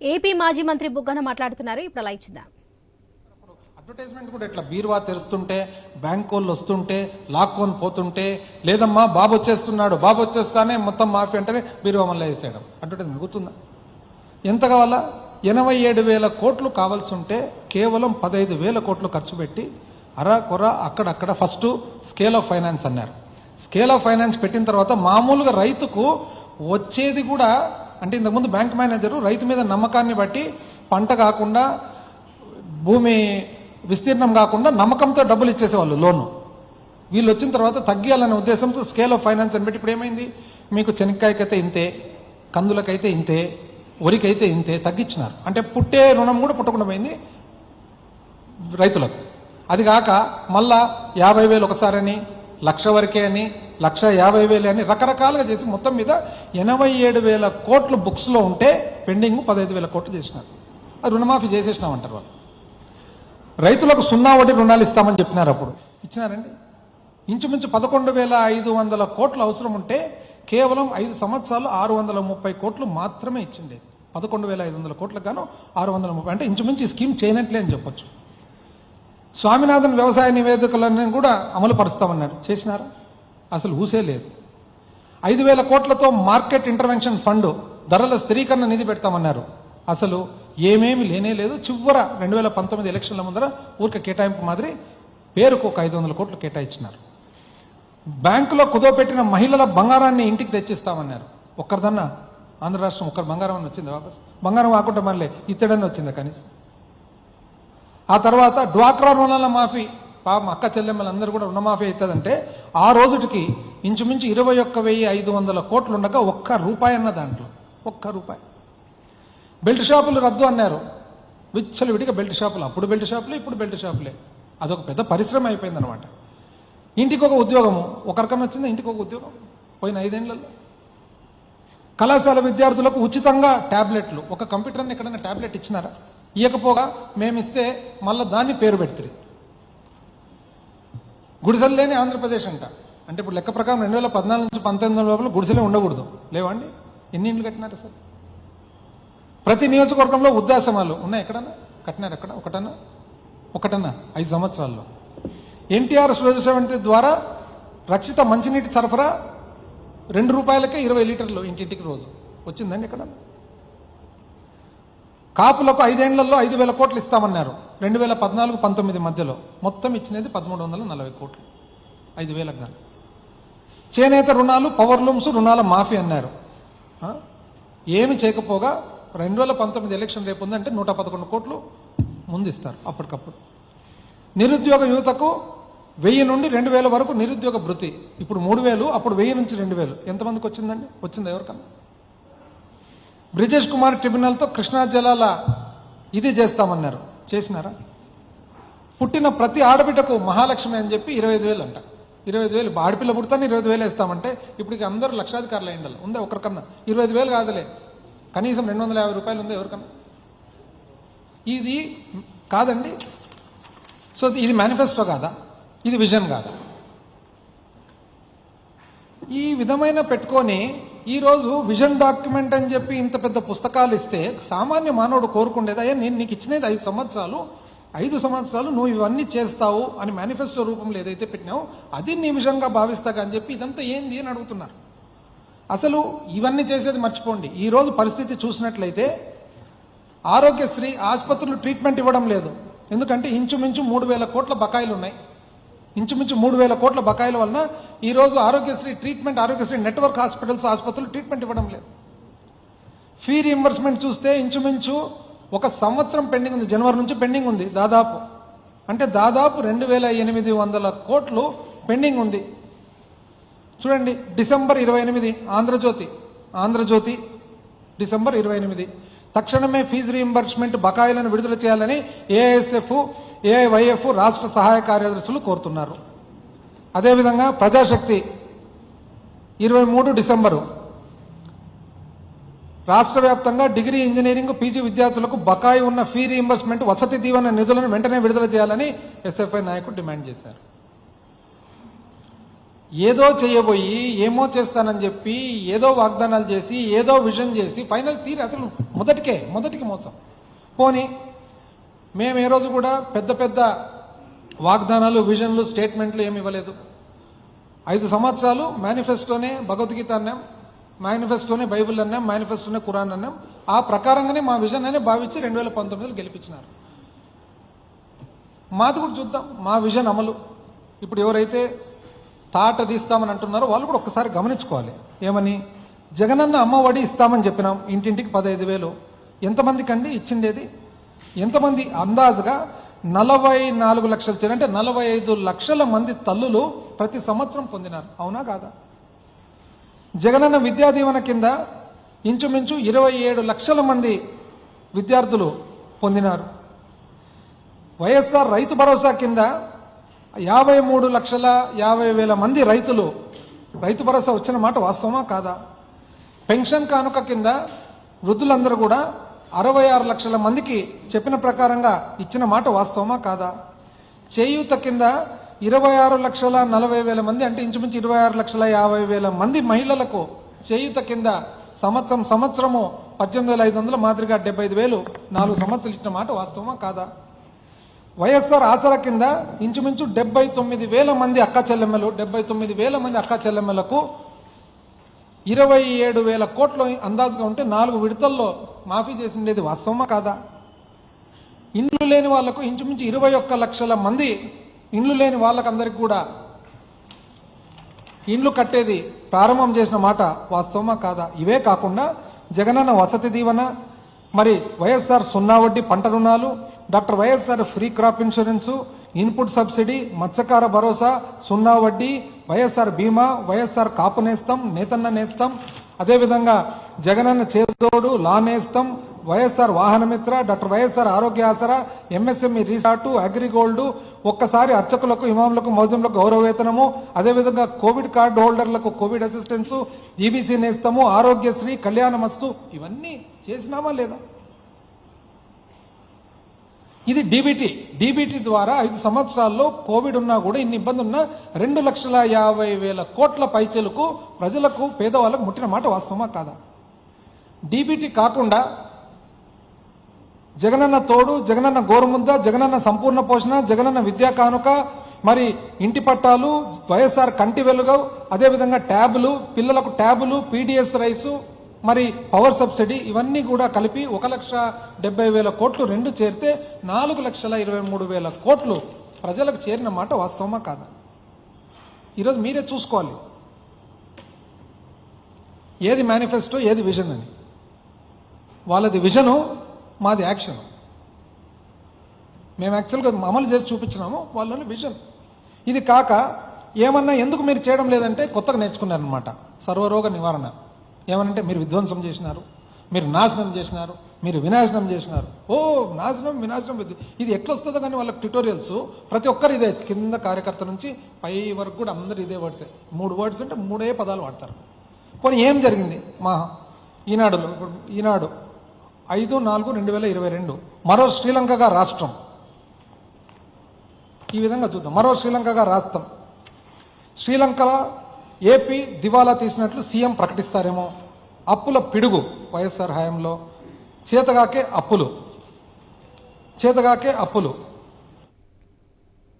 AP మాజీ మంత్రి బుగ్గన మాట్లాడుతున్నారు. ఇప్పుడు లైవ్ చూద్దాం. అడ్వర్టైజ్మెంట్ కూడా ఇట్లా బీరువా తెరుస్తుంటే బ్యాంక్ వాళ్ళు వస్తుంటే లాక్కొని పోతుంటే లేదమ్మా బాబు వచ్చేస్తున్నాడు బాబు వచ్చేస్తానే మొత్తం మాఫీ అంటే బీరువా మళ్ళీ వేసేయడం. అడ్వర్టైజ్మెంట్ గుర్తుందా? ఎంత కావాలా? ఎనభై ఏడు వేల కోట్లు కావాల్సి ఉంటే కేవలం పదహైదు వేల కోట్లు ఖర్చు పెట్టి అరా కొర అక్కడక్కడ ఫస్ట్ స్కేల్ ఆఫ్ ఫైనాన్స్ అన్నారు. స్కేల్ ఆఫ్ ఫైనాన్స్ పెట్టిన తర్వాత మామూలుగా రైతుకు వచ్చేది కూడా అంటే ఇంతకుముందు బ్యాంక్ మేనేజరు రైతు మీద నమ్మకాన్ని బట్టి పంట కాకుండా భూమి విస్తీర్ణం కాకుండా నమ్మకంతో డబ్బులు ఇచ్చేసేవాళ్ళు లోను. వీళ్ళు వచ్చిన తర్వాత తగ్గియాలనే ఉద్దేశంతో స్కేల్ ఆఫ్ ఫైనాన్స్ అని బట్టి ఇప్పుడు ఏమైంది? మీకు చెనక్కాయకైతే ఇంతే కందులకైతే ఇంతే వరికైతే ఇంతే తగ్గించినారు అంటే పుట్టే రుణం కూడా పుట్టకుండా పోయింది రైతులకు. అది కాక మళ్ళా యాభై వేలు ఒకసారని లక్ష వరకే అని లక్ష యాభై వేలు అని రకరకాలుగా చేసి మొత్తం మీద ఎనభై ఏడు వేల కోట్లు బుక్స్లో ఉంటే పెండింగ్ పదహైదు వేల కోట్లు చేసినారు. అది రుణమాఫీ చేసేసినామంటారు వాళ్ళు. రైతులకు సున్నా వడ్డీ రుణాలు ఇస్తామని చెప్పినారు అప్పుడు. ఇచ్చినారండి. ఇంచుమించు పదకొండు వేల ఐదు వందల కోట్లు అవసరం ఉంటే కేవలం ఐదు సంవత్సరాలు ఆరు వందల ముప్పై కోట్లు మాత్రమే ఇచ్చిండేది. పదకొండు వేల ఐదు వందల కోట్లకు గాను ఆరు వందల ముప్పై అంటే ఇంచుమించు ఈ స్కీమ్ చేయనట్లే అని చెప్పొచ్చు. స్వామినాథన్ వ్యవసాయ నివేదికలను కూడా అమలు పరుస్తామన్నారు. చేసినారా? అసలు ఊసే లేదు. ఐదు వేల కోట్లతో మార్కెట్ ఇంటర్వెన్షన్ ఫండ్ ధరల స్థిరీకరణ నిధి పెడతామన్నారు. అసలు ఏమేమి లేనే లేదు. చివర రెండు వేల పంతొమ్మిది ఎలక్షన్ల ముందర ఊరిక కేటాయింపు మాదిరి పేరుకు ఒక ఐదు వందల కోట్లు కేటాయించినారు. బ్యాంకులో కుదోపెట్టిన మహిళల బంగారాన్ని ఇంటికి తెచ్చిస్తామన్నారు. ఒక్కరిదన్నా? ఆంధ్ర రాష్ట్రం ఒక్కరు బంగారం అని వచ్చింది వాపస్? బంగారం కాకుండా మళ్ళీ ఇత్తడని వచ్చిందా కనీసం? ఆ తర్వాత డ్వాక్రా రుణాల మాఫీ పాపం అక్క చెల్లెమ్మలందరూ కూడా రుణమాఫీ అవుతుందంటే ఆ రోజుటికి ఇంచుమించు ఇరవై ఒక్క వెయ్యి ఐదు వందల కోట్లు ఉండగా ఒక్క రూపాయి అన్న దాంట్లో ఒక్క రూపాయి. బెల్ట్ షాపులు రద్దు అన్నారు. విచ్చలు విడిగా బెల్ట్ షాపులు అప్పుడు బెల్ట్ షాపులే ఇప్పుడు బెల్ట్ షాపులే. అదొక పెద్ద పరిశ్రమ అయిపోయింది అనమాట ఇంటికి ఒక ఉద్యోగము ఒక రకం వచ్చింది ఇంటికి ఒక ఉద్యోగం. పోయిన ఐదేళ్ళలో కళాశాల విద్యార్థులకు ఉచితంగా ట్యాబ్లెట్లు ఒక కంప్యూటర్ని ఎక్కడైనా ట్యాబ్లెట్ ఇచ్చినారా? ఇవ్వకపోగా మేమిస్తే మళ్ళీ దాన్ని పేరు పెడుతుంది గుడిసెలు లేని ఆంధ్రప్రదేశ్ అంట. అంటే ఇప్పుడు లెక్క ప్రకారం రెండు వేల పద్నాలుగు నుంచి పంతొమ్మిది లోపల గుడిసెలే ఉండకూడదు. లేవండి? ఎన్ని ఇండ్లు కట్టినారు సార్? ప్రతి నియోజకవర్గంలో వృద్ధాశ్రమాలు ఉన్నాయి ఎక్కడన్నా? కట్టినారు ఎక్కడ? ఒకటన్నా? ఒకటన్నా? ఐదు సంవత్సరాల్లో. ఎన్టీఆర్ సురక్ష ద్వారా రక్షిత మంచినీటి సరఫరా రెండు రూపాయలకే ఇరవై లీటర్లు ఇంటింటికి రోజు. వచ్చిందండి ఎక్కడ కాపులకు ఐదేళ్ళలో ఐదు వేల కోట్లు ఇస్తామన్నారు. రెండు వేల పద్నాలుగు పంతొమ్మిది మధ్యలో మొత్తం ఇచ్చినది పదమూడు వందల నలభై కోట్లు. ఐదు వేలకు గాను. చేనేత రుణాలు పవర్ లూమ్స్ రుణాల మాఫీ అన్నారు. ఏమి చేయకపోగా రెండు వేల పంతొమ్మిది ఎలక్షన్ రేపు ఉందంటే నూట పదకొండు కోట్లు ముందిస్తారు అప్పటికప్పుడు. నిరుద్యోగ యువతకు వెయ్యి నుండి రెండు వేల వరకు నిరుద్యోగ భృతి. ఇప్పుడు మూడు వేలు అప్పుడు వెయ్యి నుంచి రెండు వేలు. ఎంతమందికి వచ్చిందండి? వచ్చింది ఎవరికన్నా? బ్రిజేష్ కుమార్ ట్రిబ్యునల్తో కృష్ణా జలాల ఇది చేస్తామన్నారు. చేసినారా? పుట్టిన ప్రతి ఆడబిడ్డకు మహాలక్ష్మి అని చెప్పి ఇరవై ఐదు వేలు అంట. ఇరవై ఐదు వేలు ఆడపిల్ల పుడతానే ఇరవై ఐదు వేలు వేస్తామంటే ఇప్పటికి అందరూ లక్షాధికారులు అయ్యిండాలి ఉందా ఒకరికన్నా ఇరవై ఐదు వేలు కాదులే. కనీసం రెండు వందల యాభై రూపాయలు ఉందా ఎవరికన్నా? ఇది కాదండి. సో ఇది మేనిఫెస్టో కాదా? ఇది విజన్ కాదా? ఈ విధమైన పెట్టుకొని ఈరోజు విజన్ డాక్యుమెంట్ అని చెప్పి ఇంత పెద్ద పుస్తకాలు ఇస్తే సామాన్య మానవుడు కోరుకుండేది అయ్యా నేను నీకు ఇచ్చినది ఐదు సంవత్సరాలు ఐదు సంవత్సరాలు నువ్వు ఇవన్నీ చేస్తావు అని మేనిఫెస్టో రూపంలో ఏదైతే పెట్టినావో అది నీ విజన్గా భావిస్తాగా అని చెప్పి ఇదంతా ఏంది అని అడుగుతున్నారు. అసలు ఇవన్నీ చేసేది మర్చిపోండి. ఈ రోజు పరిస్థితి చూసినట్లయితే ఆరోగ్యశ్రీ ఆసుపత్రులు ట్రీట్మెంట్ ఇవ్వడం లేదు. ఎందుకంటే ఇంచుమించు మూడు వేల కోట్ల బకాయిలు ఉన్నాయి ఇంచుమించు మూడు వేల కోట్ల బకాయిల వలన ఈరోజు Aarogyasri treatment Aarogyasri network hospitals ఆసుపత్రులు ట్రీట్మెంట్ ఇవ్వడం లేదు. ఫీ రీఎంబర్స్మెంట్ చూస్తే ఇంచుమించు ఒక సంవత్సరం పెండింగ్ ఉంది. జనవరి నుంచి పెండింగ్ ఉంది దాదాపు. అంటే దాదాపు రెండు వేల ఎనిమిది వందల కోట్లు పెండింగ్ ఉంది. చూడండి డిసెంబర్ ఇరవై ఎనిమిది ఆంధ్రజ్యోతి. ఆంధ్రజ్యోతి డిసెంబర్ ఇరవై ఎనిమిది. తక్షణమే ఫీజు రీఎంబర్స్మెంట్ బకాయిలను విడుదల చేయాలని ఏఎస్ఎఫ్ ఏఐవైఎఫ్ రాష్ట్ర సహాయ కార్యదర్శులు కోరుతున్నారు. అదేవిధంగా ప్రజాశక్తి ఇరవై మూడు డిసెంబరు రాష్ట్ర వ్యాప్తంగా డిగ్రీ ఇంజనీరింగ్ పీజీ విద్యార్థులకు బకాయి ఉన్న ఫీ రీఎంబర్స్మెంట్ వసతి దీవెన నిధులను వెంటనే విడుదల చేయాలని ఎస్ఎఫ్ఐ నాయకులు డిమాండ్ చేశారు. ఏదో చేయబోయి ఏమో చేస్తానని చెప్పి ఏదో వాగ్దానాలు చేసి ఏదో విజన్ చేసి ఫైనల్ తీరి అసలు మొదటికే మొదటికి మోసం. పోనీ మేము ఏ రోజు కూడా పెద్ద పెద్ద వాగ్దానాలు విజన్లు స్టేట్మెంట్లు ఏమి ఇవ్వలేదు. ఐదు సంవత్సరాలు మేనిఫెస్టోనే భగవద్గీత అన్నాం మేనిఫెస్టోనే బైబిల్ అన్నాం మేనిఫెస్టోనే కురాన్ అన్నాం. ఆ ప్రకారంగానే మా విజన్ అనే భావించి రెండు వేల పంతొమ్మిదిలో గెలిపించినారు. మాది కూడా చూద్దాం మా విజన్ అమలు. ఇప్పుడు ఎవరైతే తాట తీస్తామని అంటున్నారో వాళ్ళు కూడా ఒక్కసారి గమనించుకోవాలి. ఏమని? జగనన్న అమ్మఒడి ఇస్తామని చెప్పినాం ఇంటింటికి పదహైదు వేలు. ఎంతమందికి అండి? ఇచ్చిండేది? ఎంతమంది అందాజుగా నలభై నాలుగు లక్షల చీర అంటే నలభై ఐదు లక్షల మంది తల్లులు ప్రతి సంవత్సరం పొందినారు. అవునా కాదా? జగనన్న విద్యా దీవెన కింద ఇంచుమించు ఇరవై ఏడు లక్షల మంది విద్యార్థులు పొందినారు. వైఎస్ఆర్ రైతు భరోసా కింద యాభై మూడు లక్షల యాభై వేల మంది రైతులు రైతు భరోసా వచ్చిన మాట వాస్తవమా కాదా? పెన్షన్ కానుక కింద వృద్ధులందరూ కూడా అరవై ఆరు లక్షల మందికి చెప్పిన ప్రకారంగా ఇచ్చిన మాట వాస్తవమా కాదా? చేయూత కింద ఇరవై ఆరు లక్షల నలభై వేల మంది అంటే ఇంచుమించు ఇరవై ఆరు లక్షల యాభై వేల మంది మహిళలకు చేయూత కింద సంవత్సరం సంవత్సరము పద్దెనిమిది వేల ఐదు వందల మాదిరిగా డెబ్బై ఐదు వేలు నాలుగు సంవత్సరాలు ఇచ్చిన మాట వాస్తవమా కాదా? వైఎస్ఆర్ ఆసరా కింద ఇంచుమించు డెబ్బై తొమ్మిది వేల మంది అక్క చెల్లెమ్మలు డెబ్బై తొమ్మిది వేల మంది అక్క చెల్లెమ్మలకు ఇరవై ఏడు వేల కోట్లు అందాజుగా ఉంటే నాలుగు విడతల్లో మాఫీ చేసిండేది వాస్తవమా కాదా? ఇండ్లు లేని వాళ్ళకు ఇంచుమించు ఇరవై ఒక్క లక్షల మంది ఇండ్లు లేని వాళ్ళకందరికి కూడా ఇండ్లు కట్టేది ప్రారంభం చేసిన మాట వాస్తవమా కాదా? ఇవే కాకుండా జగనన్న వసతి దీవెన మరి వైఎస్ఆర్ సున్నా వడ్డీ పంట రుణాలు doctor YSR free crop insurance input subsidy మత్స్యకార భరోసా సున్నా వడ్డీ వైఎస్ఆర్ బీమా వైఎస్ఆర్ కాపు నేస్తం నేతన్న నేస్తం. అదేవిధంగా జగనన్న చేదోడు లా నేస్తం వైఎస్ఆర్ వాహనమిత్ర డాక్టర్ వైఎస్ఆర్ ఆరోగ్య ఆసరా ఎంఎస్ఎంఈ రీసార్టు అగ్రిగోల్డ్ ఒక్కసారి అర్చకులకు ఇమాములకు మౌజంలకు గౌరవ వేతనము అదేవిధంగా కోవిడ్ కార్డు హోల్డర్లకు కోవిడ్ అసిస్టెన్స్ ఈబీసీ నేస్తము ఆరోగ్యశ్రీ కళ్యాణమస్తు ఇవన్నీ చేసినామా లేదా? ఇది డీబీటీ డీబీటీ ద్వారా ఐదు సంవత్సరాల్లో కోవిడ్ ఉన్నా కూడా ఇన్ని ఇబ్బంది ఉన్నా రెండు లక్షల యాభై వేల కోట్ల పైచలకు ప్రజలకు పేదవాళ్ళకు ముట్టిన మాట వాస్తవమా కాదా? డీబీటీ కాకుండా జగనన్న తోడు జగనన్న గోరుముద్ద జగనన్న సంపూర్ణ పోషణ జగనన్న విద్యా కానుక మరి ఇంటి పట్టాలు వైఎస్ఆర్ కంటి వెలుగు అదేవిధంగా ట్యాబులు పిల్లలకు ట్యాబులు పీడిఎస్ రైసు మరి పవర్ సబ్సిడీ ఇవన్నీ కూడా కలిపి ఒక లక్ష డెబ్బై వేల కోట్లు రెండు చేరితే నాలుగు లక్షల ఇరవై మూడు వేల కోట్లు ప్రజలకు చేరిన మాట వాస్తవమా కాదా? ఈరోజు మీరే చూసుకోవాలి. ఏది మేనిఫెస్టో ఏది విజన్ అని. వాళ్ళది విజను మాది యాక్షన్ మేము యాక్చువల్గా అమలు చేసి చూపించినాము వాళ్ళని విజన్ ఇది కాక ఏమన్నా ఎందుకు మీరు చేయడం లేదంటే కొత్తగా నేర్చుకున్నారనమాట సర్వరోగ నివారణ. ఏమనంటే మీరు విధ్వంసం చేసినారు మీరు నాశనం చేసినారు మీరు వినాశనం చేసినారు. ఓ నాశనం వినాశనం ఇది ఎట్లా వస్తుందో కానీ వాళ్ళకి ట్యూటోరియల్స్ ప్రతి ఒక్కరు ఇదే కింద కార్యకర్త నుంచి పై వరకు కూడా అందరు ఇదే వర్డ్సే మూడు వర్డ్స్ అంటే మూడే పదాలు వాడతారు. పోనీ ఏం జరిగింది? మా ఈనాడులో ఈనాడు ఐదు నాలుగు రెండు వేల ఇరవై రెండు మరో శ్రీలంకగా రాష్ట్రం. ఈ విధంగా చూద్దాం. మరో శ్రీలంకగా రాష్ట్రం. శ్రీలంకలో ఏపీ దివాలా తీసినట్లు సీఎం ప్రకటిస్తారేమో. అప్పుల పిడుగు వైఎస్ఆర్ హయాంలో. చేతగాకే అప్పులు. చేతగాకే అప్పులు.